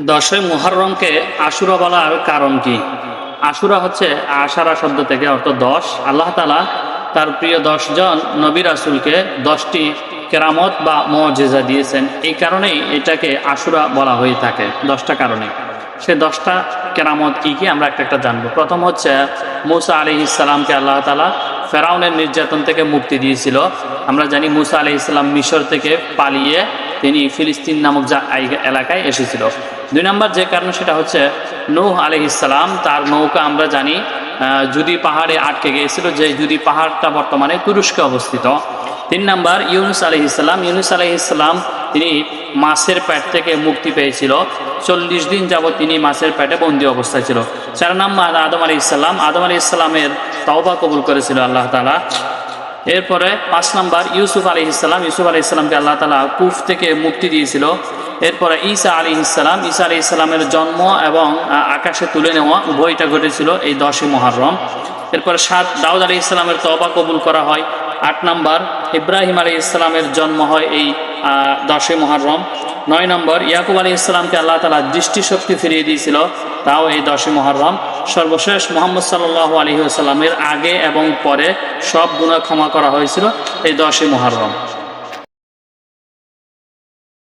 দশই মুহররমকে আশুরা বলার কারণ কি? আশুরা হচ্ছে আশারা শব্দ থেকে অর্থ দশ। আল্লাহ তালা তার প্রিয় দশজন নবী রাসুলকে দশটি কেরামত বা মজেজা দিয়েছেন। এই কারণেই এটাকে আশুরা বলা হয়ে থাকে দশটা কারণে। সে দশটা কেরামত কি কি আমরা একটা একটা জানব। প্রথম হচ্ছে মুসা আলি ইসলামকে আল্লাহ তালা ফেরাউনের নির্যাতন থেকে মুক্তি দিয়েছিল। আমরা জানি মুসা আলি ইসলাম মিশর থেকে পালিয়ে তিনি ফিলিস্তিন নামক এলাকায় এসেছিল। দুই নম্বর যে কারণ সেটা হচ্ছে, নূহ আলি ইসলাম তার নৌকা আমরা জানি যদি পাহাড়ে আটকে গিয়েছিল, যে যদি পাহাড়টা বর্তমানে তুরস্কে অবস্থিত। তিন নাম্বার, ইউনুস আলি ইসলাম ইউনুস আলি ইসলাম তিনি মাছের পেট থেকে মুক্তি পেয়েছিল। চল্লিশ দিন যাবত তিনি মাছের পেটে বন্দি অবস্থায় ছিল। চার নাম্বার, আদম আলী ইসলাম আদম আলী ইসলামের তওবা কবুল করেছিল আল্লাহ তালা এরপরে পাঁচ নাম্বার ইউসুফ আলী ইসলাম ইউসুফ আলী ইসলামকে আল্লাহ তালা কুফ থেকে মুক্তি দিয়েছিল। এরপরে ঈসা আলী ইসলাম ঈসা আলী ইসলামের জন্ম এবং আকাশে তুলে নেওয়া উভয়টা ঘটেছিল এই দশই মহরম এরপরে সাত, দাউদ আলী ইসলামের তবা কবুল করা হয়। আট নাম্বার, ইব্রাহিম আলী ইসলামের জন্ম হয় এই দশই মহরম নয় নম্বর, ইয়াকুব আলী ইসলামকে আল্লাহ তালা দৃষ্টিশক্তি ফিরিয়ে দিয়েছিল, তাও এই দশই মহরম সর্বশেষ মোহাম্মদ সাল্লাহ আলহিহাস্লামের আগে এবং পরে সব গুণা ক্ষমা করা হয়েছিল এই দশই মহরম